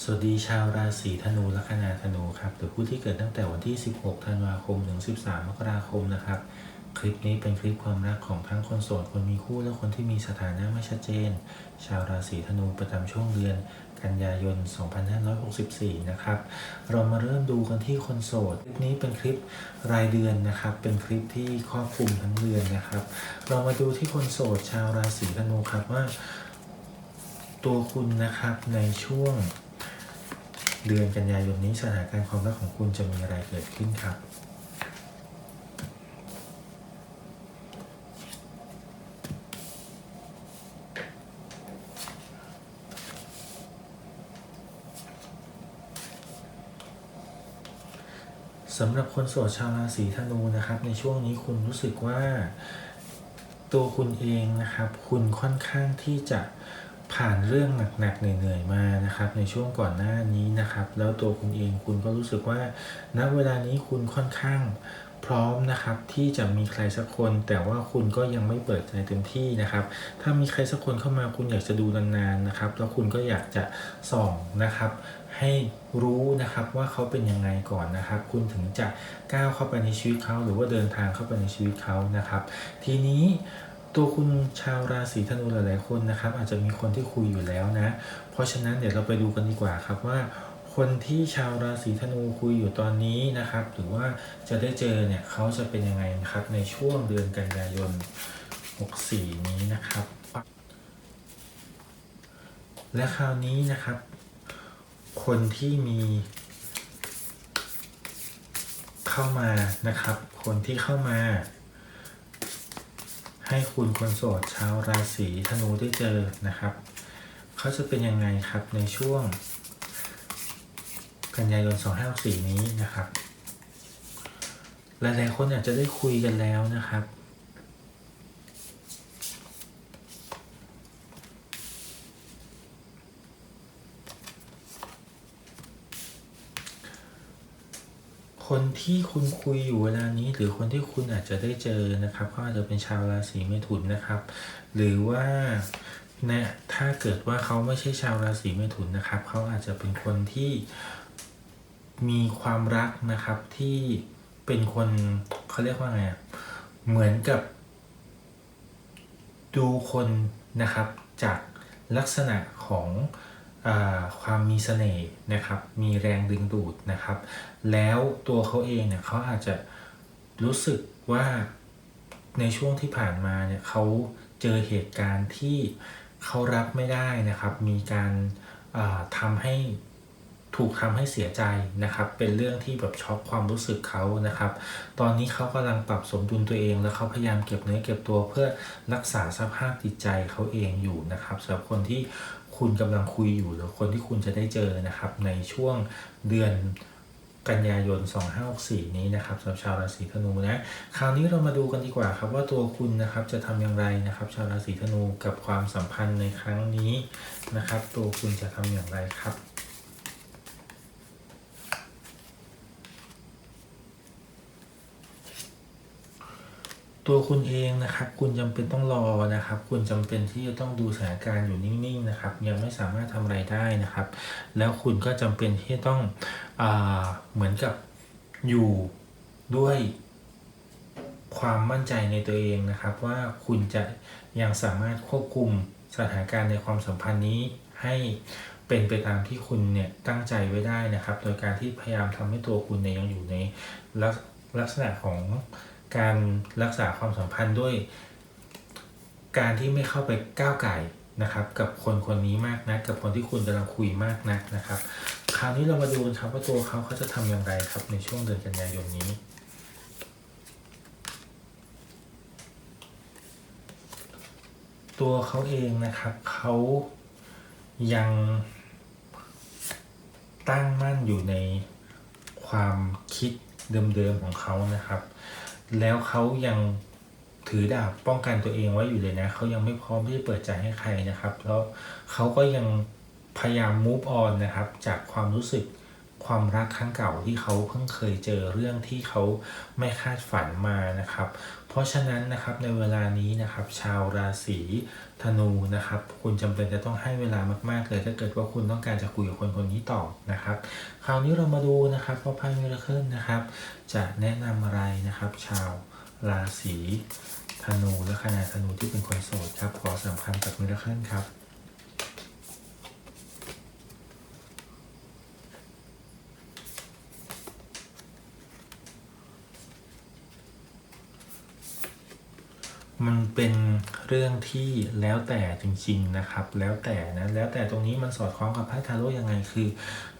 สวัสดีชาวราศีธนูลัคนาธนูครับหรือผู้ที่เกิดตั้งแต่วันที่ 16 ธันวาคม ถึง 13 มกราคมนะครับ คลิปนี้เป็นคลิปความรักของทั้งคนโสด คนมีคู่ และคนที่มีสถานะไม่ชัดเจน ชาวราศีธนูประจำช่วงเดือน กันยายน 2564 นะครับ เรามาเริ่มดูกันที่คนโสด คลิปนี้เป็นคลิปรายเดือนนะครับ เป็นคลิปที่ครอบคลุมทั้งเดือนนะครับ เรามาดูที่คนโสด ชาวราศีธนูครับว่า ตัวคุณนะครับในช่วง เดือนกันยายนนี้สถานการณ์ความรักของคุณจะมีอะไรเกิดขึ้นครับ สำหรับคนโสดชาวราศีธนูนะครับ ในช่วงนี้คุณรู้สึกว่าตัวคุณเองนะครับ คุณค่อนข้างที่จะ ผ่านเรื่องหนักๆเหนื่อยๆมานะครับ ในช่วงก่อนหน้านี้นะครับ แล้วตัวคุณเองคุณก็รู้สึกว่าณเวลานี้คุณค่อนข้างพร้อมนะครับที่จะมีใครสักคน แต่ว่าคุณก็ยังไม่เปิดใจเต็มที่นะครับ ถ้ามีใครสักคนเข้ามาคุณอยากจะดูนานๆนะครับ แล้วคุณก็อยากจะส่องนะครับ ให้รู้นะครับว่าเขาเป็นยังไงก่อนนะครับ คุณถึงจะก้าวเข้าไปในชีวิตเขาหรือว่าเดินทางเข้าไปในชีวิตเขานะครับ ทีนี้ ตัวคุณชาวราศีธนูหลายๆคนนะครับ อาจจะมีคนที่คุยอยู่แล้วนะ เพราะฉะนั้นเดี๋ยวเราไปดูกันดีกว่าครับว่า คนที่ชาวราศีธนูคุยอยู่ตอนนี้นะครับ หรือว่าจะได้เจอเนี่ยเขาจะเป็นยังไงนะครับในช่วงเดือนกันยายน 64 นี้นะครับ และคราวนี้นะครับ คนที่มีเข้ามานะครับ คนที่เข้ามา ให้คุณคนโสดชาวราศีธนูได้เจอนะครับ เขาจะเป็นยังไงครับในช่วง กันยายน 2564 นี้นะครับ หลายๆคนอาจจะได้คุยกันแล้วนะครับ คนที่คุณคุยอยู่เวลานี้ หรือคนที่คุณอาจจะได้เจอนะครับก็อาจจะเป็นชาวราศีเมถุนนะครับ หรือว่าเนี่ยถ้าเกิดว่าเขาไม่ใช่ชาวราศีเมถุนนะครับ เขาอาจจะเป็นคนที่มีความรักนะครับที่เป็นคนเขาเรียกว่าไงเหมือนกับ ดูคนนะครับจากลักษณะของ ความมีเสน่ห์นะครับ มีแรงดึงดูดนะครับ แล้วตัวเขาเองเนี่ยเขาอาจจะรู้สึกว่าในช่วงที่ผ่านมาเนี่ยเขาเจอเหตุการณ์ที่เขารับไม่ได้นะครับ มีการาทำให้ถูกทำให้เสียใจนะครับ เป็นเรื่องที่แบบช็อกความรู้สึกเขานะครับ ตอนนี้เขากำลังปรับสมดุลตัวเอง แล้วเขาพยายามเก็บเนื้อเก็บตัวเพื่อรักษาสภาพจิตใจเขาเองอยู่นะครับสำหรับคนที่ คุณกำลังคุยอยู่หรือคนที่คุณจะได้เจอนะครับ ในช่วงเดือนกันยายน 2564 นี้นะครับสำหรับชาวราศีธนูนะ คราวนี้เรามาดูกันดีกว่าครับว่าตัวคุณนะครับจะทำอย่างไรนะครับ ชาวราศีธนูกับความสัมพันธ์ในครั้งนี้นะครับ ตัวคุณจะทำอย่างไรครับ ตัวคุณเองนะครับ คุณจำเป็นต้องรอนะครับ คุณจำเป็นที่จะต้องดูสถานการณ์อยู่นิ่งๆนะครับ ยังไม่สามารถทำอะไรได้นะครับ แล้วคุณก็จำเป็นที่ต้องอเหมือนกับอยู่ด้วยความมั่นใจในตัวเองนะครับ ว่าคุณจะยังสามารถควบคุมสถานการณ์ในความสัมพันธ์นี้ให้เป็นไปตามที่คุณเนี่ยตั้งใจไว้ได้นะครับ โดยการที่พยายามทำให้ตัวคุณเนี่ยยังอยู่ในลักษณะของ การรักษาความสัมพันธ์ด้วย การที่ไม่เข้าไปก้าวไก่นะครับ กับคนคนนี้มากนะกับคนที่คุณกำลังคุยมากนักนะครับ คราวนี้เรามาดูกันครับว่าตัวเขาเขาจะทำอย่างไรครับในช่วงเดือนกันยายนนี้ตัวเขาเองนะครับเขายังตั้งมั่นอยู่ในความคิดเดิมๆของเขานะครับ แล้วเขายังถือดาบป้องกันตัวเองไว้อยู่เลยนะเขายังไม่พร้อมที่จะเปิดใจให้ใครนะครับ แล้วเขาก็ยังพยายาม move on นะครับ จากความรู้สึกความรักครั้งเก่าที่เขาเพิ่งเคยเจอเรื่องที่เขาไม่คาดฝันมานะครับ เพราะฉะนั้นนะครับในเวลานี้นะครับ ชาวราศีธนูนะครับ คุณจำเป็นจะต้องให้เวลามากๆเลยถ้าเกิดว่าคุณต้องการจะคุยกับคนคนนี้ต่อนะครับ คราวนี้เรามาดูนะครับว่าไพ่มิราเคิลนะครับ จะแนะนำอะไรนะครับ ชาวราศีธนูและคณะธนูที่เป็นคนโสดครับ ขอสำคัญจากมิราเคิลครับ มันเป็นเรื่องที่แล้วแต่จริงๆนะครับ แล้วแต่นะแล้วแต่ตรงนี้มันสอดคล้องกับไพ่ทาโร่ยังไงคือ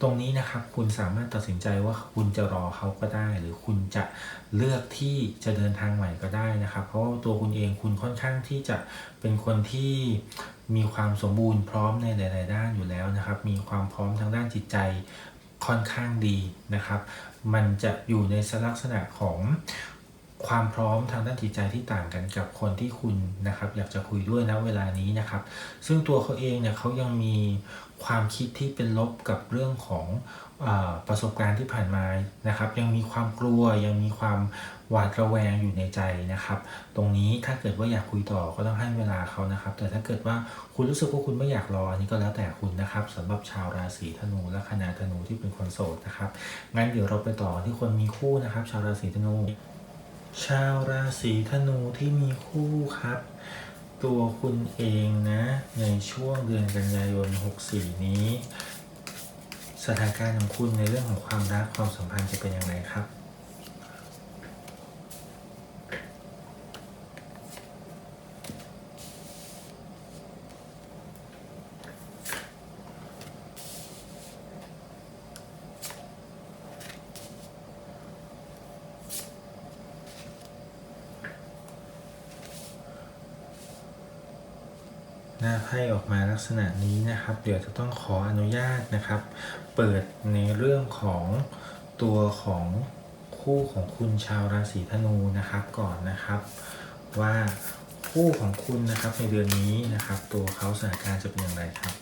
ตรงนี้นะครับคุณสามารถตัดสินใจว่าคุณจะรอเขาก็ได้ หรือคุณจะเลือกที่จะเดินทางใหม่ก็ได้นะครับ เพราะว่าตัวคุณเองคุณค่อนข้างที่จะเป็นคนที่มีความสมบูรณ์พร้อมในหลาย ๆ ด้านอยู่แล้วนะครับ มีความพร้อมทางด้านจิตใจค่อนข้างดีนะครับ มันจะอยู่ในลักษณะของ ความพร้อมทางด้านจิตใจที่ต่างกันกับคนที่คุณนะครับ อยากจะคุยด้วยนะเวลานี้นะครับ ซึ่งตัวเขาเองเนี่ยเขายังมีความคิดที่เป็นลบกับเรื่องของอประสบการณ์ที่ผ่านมานะครับ ยังมีความกลัวยังมีความหวาดระแวงอยู่ในใจนะครับ ตรงนี้ถ้าเกิดว่าอยากคุยต่อก็ต้องให้เวลาเขานะครับ แต่ถ้าเกิดว่าคุณรู้สึกว่าคุณไม่อยากรออันนี้ก็แล้วแต่คุณนะครับสำหรับชาวราศีธนูและคณะธนูที่เป็นคนโสดนะครับงั้นเดี๋ยวเราไปต่อที่คนมีคู่นะครับ ชาวราศีธนู ชาวราศีธนูที่มีคู่ครับ ตัวคุณเองนะ ในช่วงเดือนกันยายน 64 นี้ สถานการณ์ของคุณในเรื่องของความรักความสัมพันธ์จะเป็นอย่างไรครับ หน้าไพ่ออกมาลัก ษณะนี้นะครับ เดี๋ยวจะต้องขออนุญาตนะครับ เปิดในเรื่องของตัวของคู่ของคุณชาวราศีธนูนะครับก่อนนะครับ ว่าคู่ของคุณนะครับในเดือนนี้นะครับ ตัวเขาสถานการณ์จะเป็นอย่างไรครับ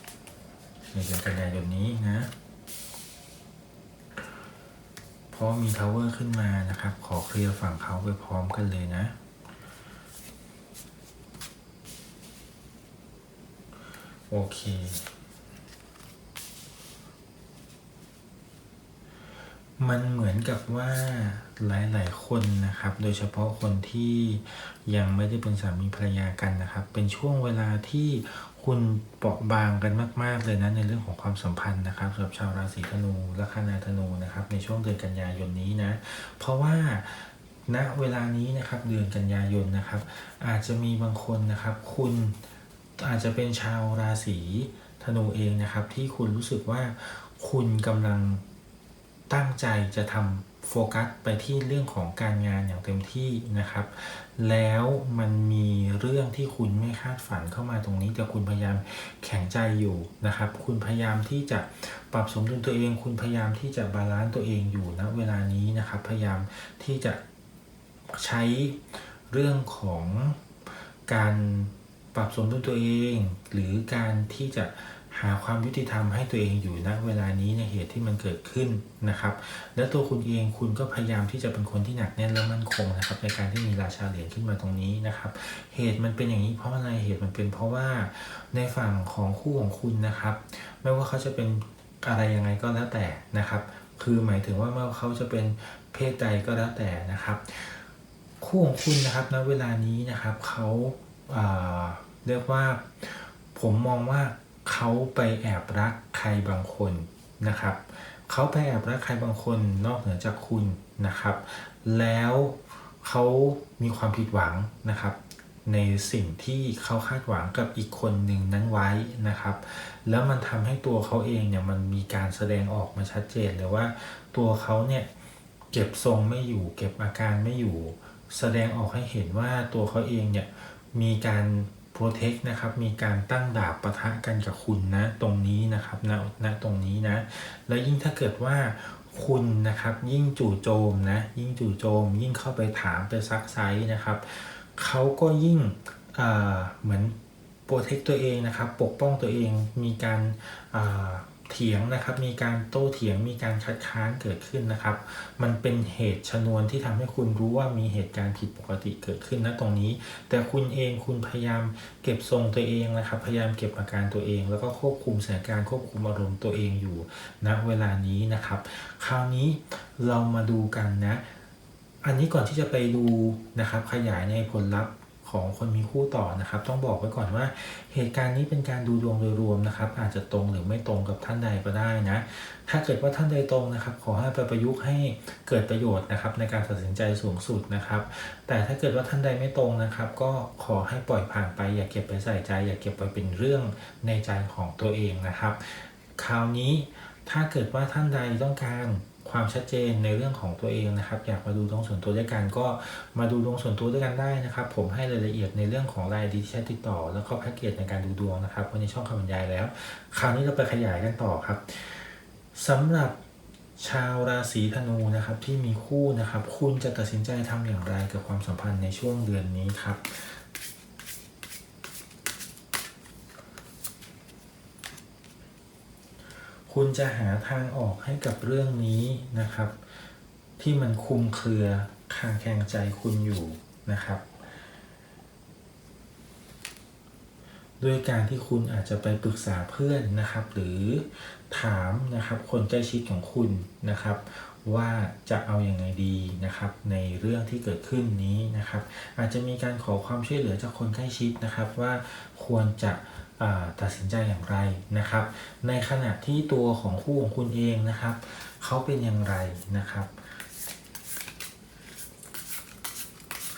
ในเดือนกันยายนนี้นะเพราะมีทาวเวอร์ขึ้นมานะครับ ขอเคลียร์ฝั่งเขาไปพร้อมกันเลยนะ โอเค มันเหมือนกับว่าหลาย ๆ คนนะครับ โดยเฉพาะคนที่ยังไม่ได้เป็นสามีภรรยากันนะครับ เป็นช่วงเวลาที่คุณเปราะบางกันมาก ๆ เลยนะในเรื่องของความสัมพันธ์นะครับสำหรับชาวราศีธนูและคณะธนูนะครับ ในช่วงเดือนกันยายนนี้นะ เพราะว่าณเวลานี้นะครับเดือนกันยายนนะครับ อาจจะมีบางคนนะครับ คุณ อาจจะเป็นชาวราศีธนูเองนะครับ ที่คุณรู้สึกว่าคุณกำลังตั้งใจจะทำโฟกัสไปที่เรื่องของการงานอย่างเต็มที่นะครับ แล้วมันมีเรื่องที่คุณไม่คาดฝันเข้ามาตรงนี้ แต่คุณพยายามแข็งใจอยู่นะครับ คุณพยายามที่จะปรับสมดุลตัวเอง คุณพยายามที่จะบาลานซ์ตัวเองอยู่ณเวลานี้นะครับ พยายามที่จะใช้เรื่องของการ ปรับสมดุลตัวเอง หรือการที่จะหาความยุติธรรมให้ตัวเองอยู่ณเวลานี้ในเหตุที่มันเกิดขึ้นนะครับ และตัวคุณเองคุณก็พยายามที่จะเป็นคนที่หนักแน่นและมั่นคงนะครับ ในการที่มีราชาเหรียญขึ้นมาตรงนี้นะครับ เหตุมันเป็นอย่างนี้เพราะอะไรเหตุมันเป็นเพราะว่าในฝั่งของคู่ของคุณนะครับ ไม่ว่าเขาจะเป็นอะไรยังไงก็แล้วแต่นะครับ คือหมายถึงว่าไม่ว่าเขาจะเป็นเพศใดก็แล้วแต่นะครับ คู่ของคุณนะครับณเวลานี้นะครับเขา เรียกว่าผมมองว่าเขาไปแอบรักใครบางคนนะครับ เขาไปแอบรักใครบางคนนอกเหนือจากคุณนะครับ แล้วเขามีความผิดหวังนะครับ ในสิ่งที่เขาคาดหวังกับอีกคนหนึ่งนั้นไว้นะครับ แล้วมันทำให้ตัวเขาเองเนี่ยมันมีการแสดงออกมาชัดเจนเลยว่าตัวเขาเนี่ยเก็บทรงไม่อยู่ เก็บอาการไม่อยู่ แสดงออกให้เห็นว่าตัวเขาเองเนี่ย มีการโปรเทคนะครับ มีการตั้งดาบประทะกันกับคุณนะ ตรงนี้นะครับณณตรงนี้นะ แล้วยิ่งถ้าเกิดว่าคุณนะครับ ยิ่งจู่โจมนะ ยิ่งจู่โจม ยิ่งเข้าไปถามไปซักไซส์นะครับ เขาก็ยิ่งเหมือนโปรเทคตัวเองนะครับ ปกป้องตัวเอง มีการา เถียงนะครับ มีการโต้เถียงมีการคัดค้านเกิดขึ้นนะครับ มันเป็นเหตุชนวนที่ทำให้คุณรู้ว่ามีเหตุการณ์ผิดปกติเกิดขึ้นนะตรงนี้ แต่คุณเองคุณพยายามเก็บทรงตัวเองนะครับ พยายามเก็บอาการตัวเอง แล้วก็ควบคุมสถานการณ์ควบคุมอารมณ์ตัวเองอยู่ณเวลานี้นะครับ คราวนี้เรามาดูกันนะ อันนี้ก่อนที่จะไปดูนะครับ ขยายในผลลัพธ์ ของคนมีคู่ต่อนะครับ ต้องบอกไว้ก่อนว่าเหตุการณ์นี้เป็นการดูดวงโดยรวมนะครับ อาจจะตรงหรือไม่ตรงกับท่านใดก็ได้นะ ถ้าเกิดว่าท่านใดตรงนะครับ ขอให้ไปประยุกต์ให้เกิดประโยชน์นะครับ ในการตัดสินใจสูงสุดนะครับ แต่ถ้าเกิดว่าท่านใดไม่ตรงนะครับ ก็ขอให้ปล่อยผ่านไป อย่าเก็บไปใส่ใจ อย่าเก็บไปเป็นเรื่องในใจของตัวเองนะครับ คราวนี้ถ้าเกิดว่าท่านใดต้องการ ความชัดเจนในเรื่องของตัวเองนะครับ อยากมาดูดวงส่วนตัวด้วยกันก็มาดูดวงส่วนตัวด้วยกันได้นะครับ ผมให้รายละเอียดในเรื่องของรายดีที่ใช้ติดต่อ แล้วก็แพ็กเกจในการดูดวงนะครับไว้ในช่องคำบรรยายแล้ว คราวนี้เราไปขยายกันต่อครับสำหรับชาวราศีธนูนะครับที่มีคู่นะครับ คุณจะตัดสินใจทำอย่างไรกับความสัมพันธ์ในช่วงเดือนนี้ครับ คุณจะหาทางออกให้กับเรื่องนี้นะครับ ที่มันคุมเครือคางแคงใจคุณอยู่นะครับ ด้วยการที่คุณอาจจะไปปรึกษาเพื่อนนะครับ หรือถามนะครับคนใกล้ชิดของคุณนะครับ ว่าจะเอาอยัางไงดีนะครับ ในเรื่องที่เกิดขึ้นนี้นะครับ อาจจะมีการขอความช่วยเหลือจากคนใกล้ชิดนะครับว่าควรจะ ตัดสินใจอย่างไรนะครับ ในขณะที่ตัวของคู่ของคุณเองนะครับ เขาเป็นอย่างไรนะครับ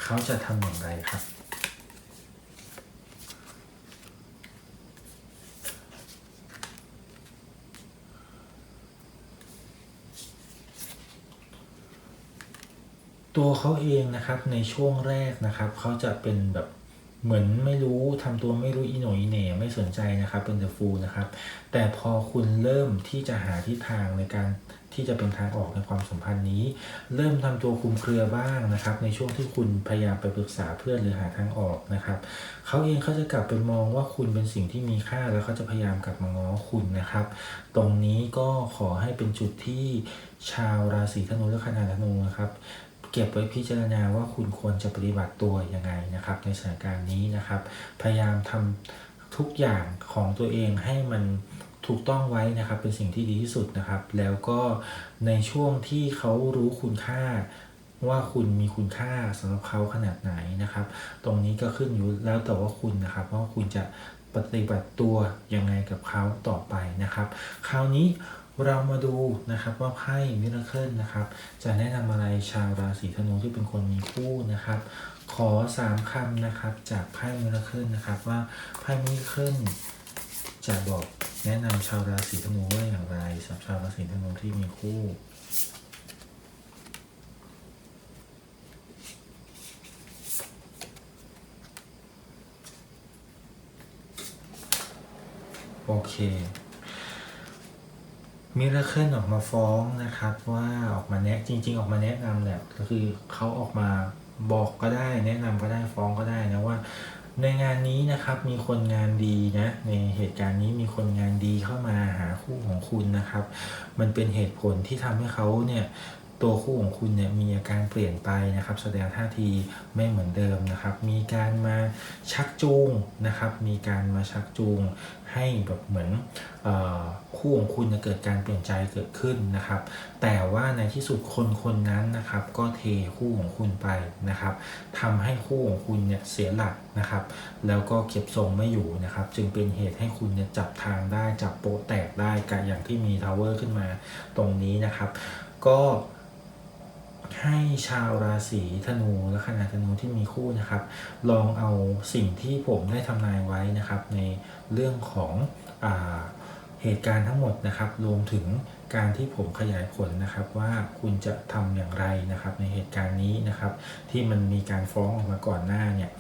เขาจะทำอย่างไรครับตัวเขาเองนะครับในช่วงแรกนะครับ เขาจะเป็นแบบ เหมือนไม่รู้ทำตัวไม่รู้อีโหนอีเหน่ไม่สนใจนะครับเป็นเดอะฟูลนะครับ แต่พอคุณเริ่มที่จะหาทิศทางในการที่จะเป็นทางออกในความสัมพันธ์นี้ เริ่มทำตัวคุมเครือบ้างนะครับ ในช่วงที่คุณพยายามไปปรึกษาเพื่อนหรือหาทางออกนะครับเขาเองเขาจะกลับไปมองว่าคุณเป็นสิ่งที่มีค่าแล้วเขาจะพยายามกลับมาง้อคุณนะครับ ตรงนี้ก็ขอให้เป็นจุดที่ชาวราศีธนูและคณะธนูนะครับ เก็บไว้พิจารณาว่าคุณควรจะปฏิบัติตัวยังไงนะครับ ในสถานการณ์นี้นะครับ พยายามทำทุกอย่างของตัวเองให้มันถูกต้องไว้นะครับ เป็นสิ่งที่ดีที่สุดนะครับ แล้วก็ในช่วงที่เขารู้คุณค่าว่าคุณมีคุณค่าสำหรับเขาขนาดไหนนะครับ ตรงนี้ก็ขึ้นอยู่แล้วแต่ว่าคุณนะครับว่าคุณจะ ปฏิบัติตัวยังไงกับเขาต่อไปนะครับ คราวนี้เรามาดูนะครับว่าไพ่มิราเคิลนะครับ จะแนะนำอะไรชาวราศีธนูที่เป็นคนมีคู่นะครับ ขอสามคำนะครับ จากไพ่มิราเคิลนะครับว่าไพ่มิราเคิลจะบอกแนะนำชาวราศีธนูว่าอย่างไรสำหรับชาวราศีธนูที่มีคู่ โอเค มิราเคิลออกมาฟ้องนะครับว่าออกมาแนะจริง ๆ ออกมาแนะนำแหละก็คือเขาออกมาบอกก็ได้ แนะนำก็ได้ฟ้องก็ได้นะว่า ในงานนี้นะครับมีคนงานดีนะ ในเหตุการณ์นี้มีคนงานดีเข้ามาหาคู่ของคุณนะครับ มันเป็นเหตุผลที่ทำให้เขาเนี่ย ตัวคู่ของคุณเนี่ยมีอาการเปลี่ยนไปนะครับ แสดงท่าทีไม่เหมือนเดิมนะครับ มีการมาชักจูงนะครับ มีการมาชักจูงให้แบบเหมือนออคู่ของคุณจะเกิดการเปลี่ยนใจเกิดขึ้นนะครับ แต่ว่าในที่สุดคนคนนั้นนะครับ ก็เทคู่ของคุณไปนะครับทำให้คู่ของคุณเนี่ยเสียหลักนะครับ แล้วก็เก็บทรงไม่อยู่นะครับ จึงเป็นเหตุให้คุณเนี่ยจับทางได้จับโปะแตกได้กับอย่างที่มีทาวเวอร์ขึ้นมาตรงนี้นะครับ ก็ ให้ชาวราศีธนูและคณะธนูที่มีคู่นะครับ ลองเอาสิ่งที่ผมได้ทำนายไว้นะครับ ในเรื่องของอเหตุการณ์ทั้งหมดนะครับ รวมถึงการที่ผมขยายผลนะครับว่าคุณจะทำอย่างไรนะครับในเหตุการณ์นี้นะครับ ที่มันมีการฟ้องออกมาก่อนหน้าเนี่ย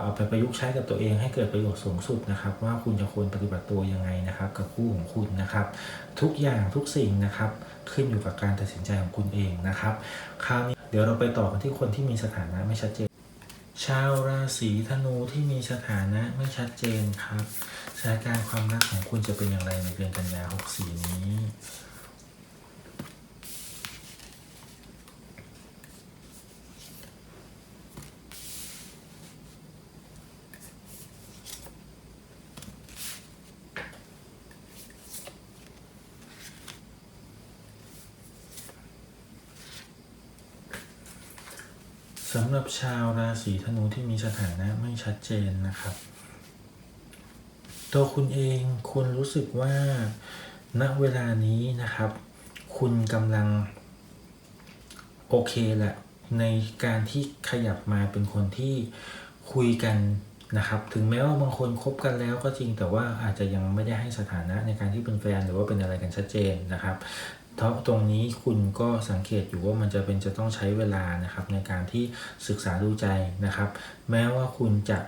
เอาไปประยุกต์ใช้กับตัวเองให้เกิดประโยชน์สูงสุดนะครับ ว่าคุณจะควรปฏิบัติตัวยังไงนะครับ กับคู่ของคุณนะครับ ทุกอย่างทุกสิ่งนะครับขึ้นอยู่กับการตัดสินใจของคุณเองนะครับคราวนี้เดี๋ยวเราไปต่อกันที่คนที่มีสถานะไม่ชัดเจน ชาวราศีธนูที่มีสถานะไม่ชัดเจนครับสถานการณ์ความรักของคุณจะเป็นอย่างไรในเดือนกันยา64นี้ สำหรับชาวราศีธนูที่มีสถานะไม่ชัดเจนนะครับ ตัวคุณเองคุณรู้สึกว่าณเวลานี้นะครับ คุณกำลัง โอเคแหละในการที่ขยับมาเป็นคนที่คุยกันนะครับ ถึงแม้ว่าบางคนคบกันแล้วก็จริงแต่ว่าอาจจะยังไม่ได้ให้สถานะในการที่เป็นแฟนหรือว่าเป็นอะไรกันชัดเจนนะครับ ตรงนี้คุณก็สังเกตอยู่ว่ามันจะเป็นจะต้องใช้เวลานะครับในการที่ศึกษาดูใจนะครับ แม้ว่าคุณจะ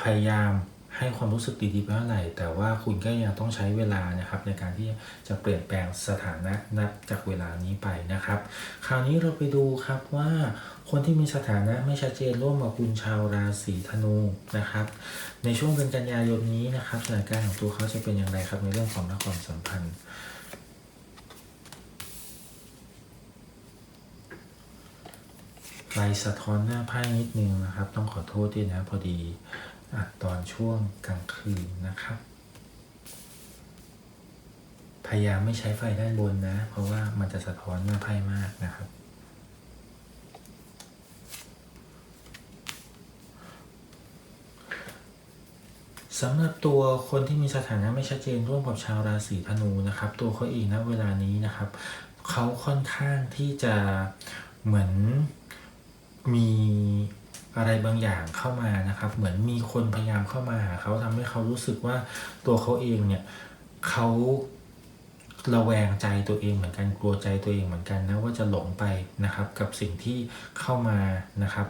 พยายามให้ความรู้สึกดีๆไปเท่าไหร่ แต่ว่าคุณก็ยังต้องใช้เวลานะครับ ในการที่จะเปลี่ยนแปลงสถานะนับจากเวลานี้ไปนะครับ คราวนี้เราไปดูครับว่า คนที่มีสถานะไม่ชัดเจนร่วมกับคุณชาวราศีธนูนะครับ ในช่วงเดือนกันยายนนี้นะครับสถานการณ์ของตัวเขาจะเป็นอย่างไรครับในเรื่องของรักความสัมพันธ์ ไฟสะท้อนหน้าไพ่นิดนึงนะครับ ต้องขอโทษด้วยนะพอดีอัดตอนช่วงกลางคืนนะครับ พยายามไม่ใช้ไฟด้านบนนะ เพราะว่ามันจะสะท้อนหน้าไพ่มากนะครับ สำหรับตัวคนที่มีสถานะไม่ชัดเจนร่วมกับชาวราศีธนูนะครับ ตัวเขาเองนะเวลานี้นะครับ เขาค่อนข้างที่จะเหมือน มีอะไรบางอย่างเข้ามานะครับ เหมือนมีคนพยายามเข้ามาหาเขาทำให้เขารู้สึกว่าตัวเขาเองเนี่ยเขา ระแวงใจตัวเองเหมือนกันกลัวใจตัวเองเหมือนกันนะว่าจะหลงไปนะครับกับสิ่งที่เข้ามานะครับ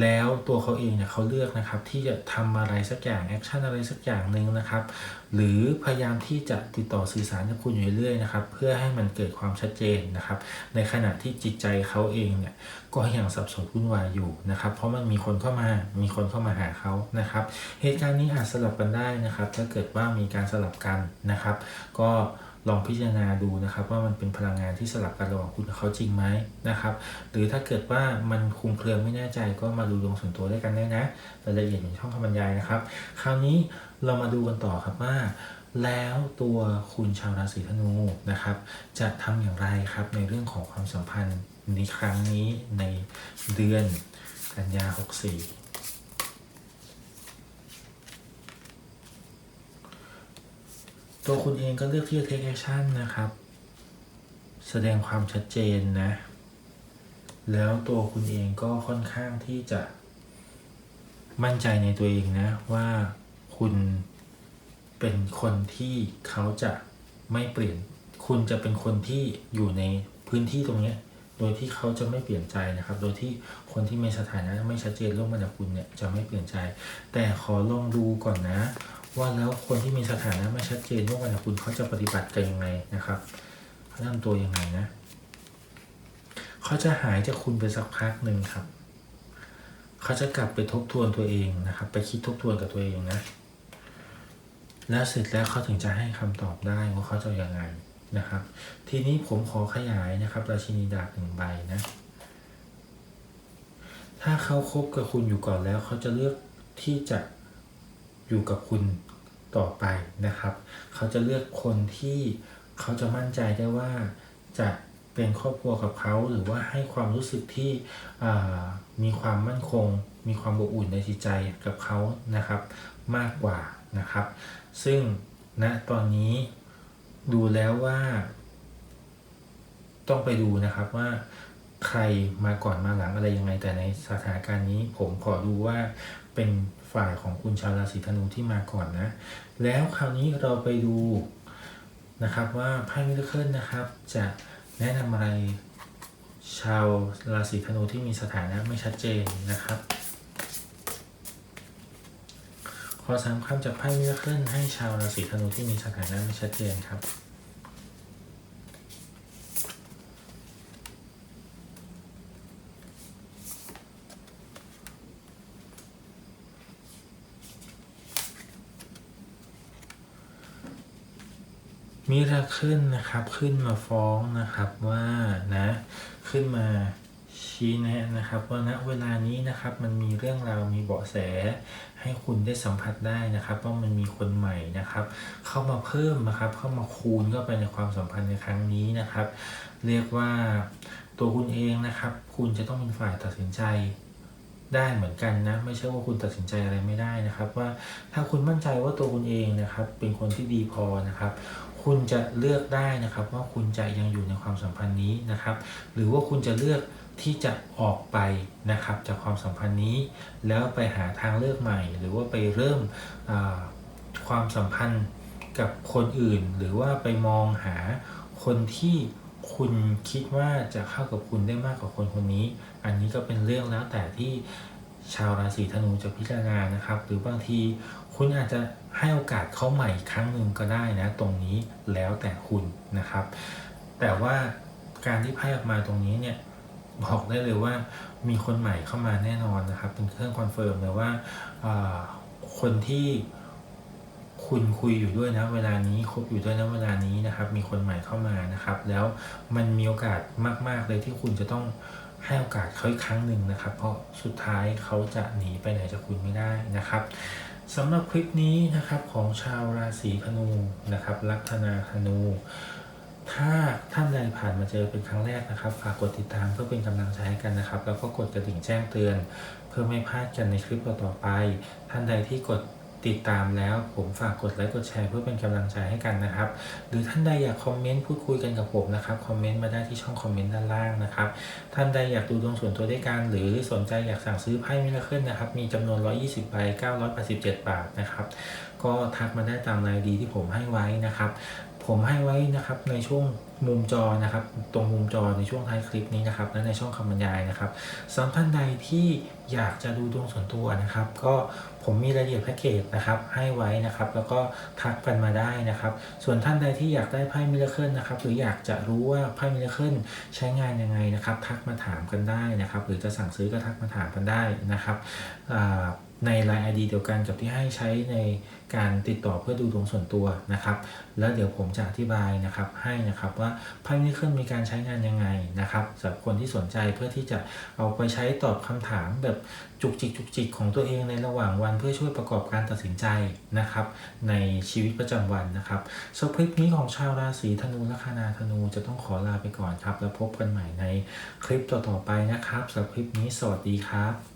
แล้วตัวเขาเองเนี่ยเขาเลือกนะครับที่จะทำอะไรสักอย่างแอคชั่นอะไรสักอย่างหนึ่งนะครับ หรือพยายามที่จะติดต่อสื่อสารกับคุณอยู่เรื่อยๆนะครับ เพื่อให้มันเกิดความชัดเจนนะครับ ในขณะที่จิตใจเขาเองเนี่ยก็ยังสับสนวุ่นวายอยู่นะครับ เพราะมันมีคนเข้ามา มีคนเข้ามาหาเขานะครับ เหตุการณ์นี้อาจสลับกันได้นะครับ ถ้าเกิดว่ามีการสลับกันนะครับ ก็ ลองพิจารณาดูนะครับ ว่ามันเป็นพลังงานที่สลับกันระหว่างคุณกับเขาจริงไหมนะครับ หรือถ้าเกิดว่ามันคุมเครือไม่แน่ใจก็มาดูดวงส่วนตัวด้วยกันได้นะรายละเอียดอยู่ในช่องคำบรรยายนะครับ คราวนี้เรามาดูกันต่อครับว่าแล้วตัวคุณชาวราศีธนูนะครับ จะทำอย่างไรครับในเรื่องของความสัมพันธ์ในครั้งนี้ในเดือนกันยา64 ตัวคุณเองก็เลือกที่จะ take action นะครับ แสดงความชัดเจนนะ แล้วตัวคุณเองก็ค่อนข้างที่จะ มั่นใจในตัวเองนะ ว่าคุณเป็นคนที่เขาจะไม่เปลี่ยน คุณจะเป็นคนที่อยู่ในพื้นที่ตรงนี้โดยที่เขาจะไม่เปลี่ยนใจนะครับ โดยที่คนที่มีสถานะไม่ชัดเจนร่วมกันกับคุณเนี่ยจะไม่เปลี่ยนใจ แต่ขอลองดูก่อนนะ ว่าแล้วคนที่มีสถานะไม่ชัดเจนร่วมกันคุณเขาจะปฏิบัติกันยังไงนะครับเขาทำตัวยังไงนะเขาจะหายจากคุณไปสักพักหนึ่งครับ เขาจะกลับไปทบทวนตัวเองนะครับ ไปคิดทบทวนกับตัวเองนะ แล้วเสร็จแล้วเขาถึงจะให้คำตอบได้ว่าเขาจะยังไงนะครับ ทีนี้ผมขอขยายนะครับ ราชินีดาบหนึ่งใบนะถ้าเขาคบกับคุณอยู่ก่อนแล้ว เขาจะเลือกที่จะ อยู่กับคุณต่อไปนะครับ เขาจะเลือกคนที่เขาจะมั่นใจได้ว่าจะเป็นครอบครัวกับเขาหรือว่าให้ความรู้สึกที่มีความมั่นคง มีความอบอุ่นในจิตใจกับเขานะครับมากกว่านะครับ ซึ่งณตอนนี้ดูแล้วว่า ต้องไปดูนะครับว่า ใครมาก่อนมาหลังอะไรยังไง แต่ในสถานการณ์นี้ผมขอดูว่าเป็นฝ่ายของคุณชาวราศีธนูที่มาก่อนนะ แล้วคราวนี้เราไปดูนะครับว่าไพ่มิราเคิลนะครับ จะแนะนำอะไรชาวราศีธนูที่มีสถานะไม่ชัดเจนนะครับ ขอสามคำจากไพ่มิราเคิลให้ชาวราศีธนูที่มีสถานะไม่ชัดเจนครับ มิราขึ้นนะครับ ขึ้นมาฟ้องนะครับว่านะ ขึ้นมาชี้แนะนะครับว่าณเวลานี้นะครับมันมีเรื่องราวมีเบาะแส ให้คุณได้สัมผัสได้นะครับว่ามันมีคนใหม่นะครับ เข้ามาเพิ่มนะครับ เข้ามาคูณเข้าไปในความสัมพันธ์ในครั้งนี้นะครับ เรียกว่าตัวคุณเองนะครับ คุณจะต้องเป็นฝ่ายตัดสินใจได้เหมือนกันนะไม่ใช่ว่าคุณตัดสินใจอะไรไม่ได้นะครับ ว่าถ้าคุณมั่นใจว่าตัวคุณเองนะครับ เป็นคนที่ดีพอนะครับ คุณจะเลือกได้นะครับว่าคุณจะยังอยู่ในความสัมพันธ์นี้นะครับ หรือว่าคุณจะเลือกที่จะออกไปนะครับจากความสัมพันธ์นี้ แล้วไปหาทางเลือกใหม่ หรือว่าไปเริ่มความสัมพันธ์กับคนอื่น หรือว่าไปมองหาคนที่คุณคิดว่าจะเข้ากับคุณได้มากกว่าคนคนนี้ อันนี้ก็เป็นเรื่องแล้วแต่ที่ชาวราศีธนูจะพิจารณานะครับ หรือบางที คุณอาจจะให้โอกาสเขาใหม่อีกครั้งหนึ่งก็ได้นะ ตรงนี้แล้วแต่คุณนะครับ แต่ว่าการที่ไพ่ออกมาตรงนี้เนี่ยบอกได้เลยว่ามีคนใหม่เข้ามาแน่นอนนะครับ เป็นเครื่องคอนเฟิร์มเลยว่าคนที่คุณคุยอยู่ด้วยนะเวลานี้คบอยู่ด้วยนะเวลานี้นะครับ มีคนใหม่เข้ามานะครับ แล้วมันมีโอกาสมาก ๆ เลยที่คุณจะต้องให้โอกาสเขาอีกครั้งหนึ่งนะครับ เพราะสุดท้ายเขาจะหนีไปไหนจากคุณไม่ได้นะครับ สำหรับคลิปนี้นะครับของชาวราศีธนูนะครับลัคนาธนู ถ้าท่านใดผ่านมาเจอเป็นครั้งแรกนะครับ ฝากกดติดตามเพื่อเป็นกำลังใจให้กันนะครับ แล้วก็กดกระดิ่งแจ้งเตือน เพื่อไม่พลาดกันในคลิปต่อๆไป ท่านใดที่กด ติดตามแล้ว ผมฝากกดไลค์กดแชร์เพื่อเป็นกำลังใจให้กันนะครับ หรือท่านใดอยากคอมเมนต์พูดคุยกันกับผมนะครับคอมเมนต์มาได้ที่ช่องคอมเมนต์ด้านล่างนะครับท่านใดอยากดูดวงส่วนตัวด้วยกัน หรือสนใจอยากสั่งซื้อไพ่มิลเลอร์นะครับมีจำนวน 120ใบ987 บาทนะครับ ก็ทักมาได้ตามรายดีที่ผมให้ไว้นะครับ ผมให้ไว้นะครับในช่วงมุมจอนะครับ ตรงมุมจอในช่วงท้ายคลิปนี้นะครับ และในช่องคำบรรยายนะครับสำหรับท่านใดที่อยากจะดูดวงส่วนตัวนะครับ ก็ผมมีรายละเอียดแพ็กเกจนะครับให้ไว้นะครับ แล้วก็ทักกันมาได้นะครับ ส่วนท่านใดที่อยากได้ไพ่มิราเคิลนะครับหรืออยากจะรู้ว่าไพ่มิราเคิลใช้งานยังไงนะครับ ทักมาถามกันได้นะครับ หรือจะสั่งซื้อก็ทักมาถามกันได้นะครับอ่า ในไลน์ ID เดียวกันกับที่ให้ใช้ในการติดต่อเพื่อดูดวงส่วนตัวนะครับ แล้วเดี๋ยวผมจะอธิบายนะครับให้นะครับว่าไพ่มิเคลมีการใช้งานยังไงนะครับสำหรับคนที่สนใจเพื่อที่จะเอาไปใช้ตอบคำถามแบบจุกจิกจุกจิกของตัวเองในระหว่างวันเพื่อช่วยประกอบการตัดสินใจนะครับในชีวิตประจำวันนะครับสำหรับคลิปนี้ของชาวราศีธนูละคนาธนูจะต้องขอลาไปก่อนครับ แล้วพบกันใหม่ในคลิปต่อๆไปนะครับสำหรับคลิปนี้สวัสดีครับ